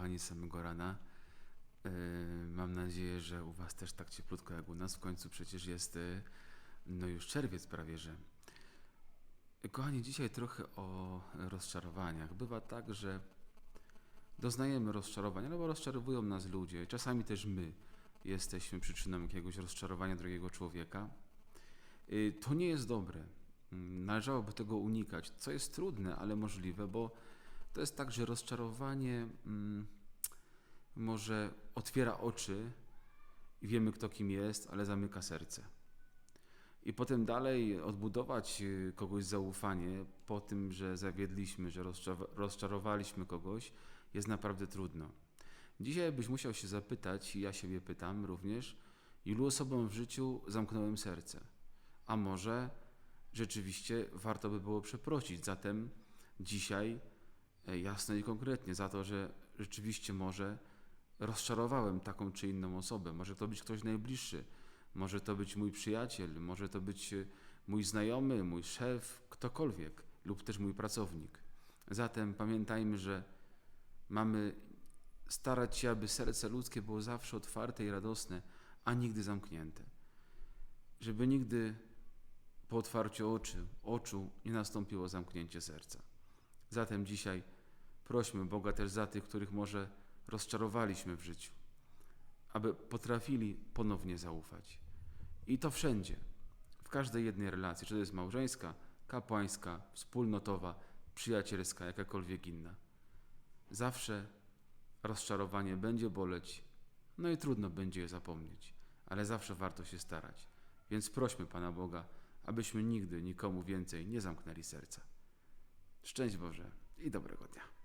kochani, samego rana. Yy, Mam nadzieję, że u Was też tak cieplutko jak u nas. W końcu przecież jest yy, no już czerwiec prawie, że. Kochani, dzisiaj trochę o rozczarowaniach. Bywa tak, że doznajemy rozczarowania, no bo rozczarowują nas ludzie. Czasami też my jesteśmy przyczyną jakiegoś rozczarowania drugiego człowieka. Yy, To nie jest dobre. Należałoby tego unikać, co jest trudne, ale możliwe, bo to jest tak, że rozczarowanie mm, może otwiera oczy i wiemy, kto kim jest, ale zamyka serce. I potem dalej odbudować y, kogoś zaufanie po tym, że zawiedliśmy, że rozcza- rozczarowaliśmy kogoś, jest naprawdę trudno. Dzisiaj byś musiał się zapytać, i ja siebie pytam również, ilu osobom w życiu zamknąłem serce? A może rzeczywiście warto by było przeprosić. Zatem dzisiaj e, jasno i konkretnie za to, że rzeczywiście może rozczarowałem taką czy inną osobę. Może to być ktoś najbliższy, może to być mój przyjaciel, może to być e, mój znajomy, mój szef, ktokolwiek, lub też mój pracownik. Zatem pamiętajmy, że mamy starać się, aby serce ludzkie było zawsze otwarte i radosne, a nigdy zamknięte. Żeby nigdy po otwarciu oczy, oczu nie nastąpiło zamknięcie serca. Zatem dzisiaj prośmy Boga też za tych, których może rozczarowaliśmy w życiu, aby potrafili ponownie zaufać. I to wszędzie, w każdej jednej relacji, czy to jest małżeńska, kapłańska, wspólnotowa, przyjacielska, jakakolwiek inna. Zawsze rozczarowanie będzie boleć, no i trudno będzie je zapomnieć, ale zawsze warto się starać. Więc prośmy Pana Boga, abyśmy nigdy nikomu więcej nie zamknęli serca. Szczęść Boże i dobrego dnia.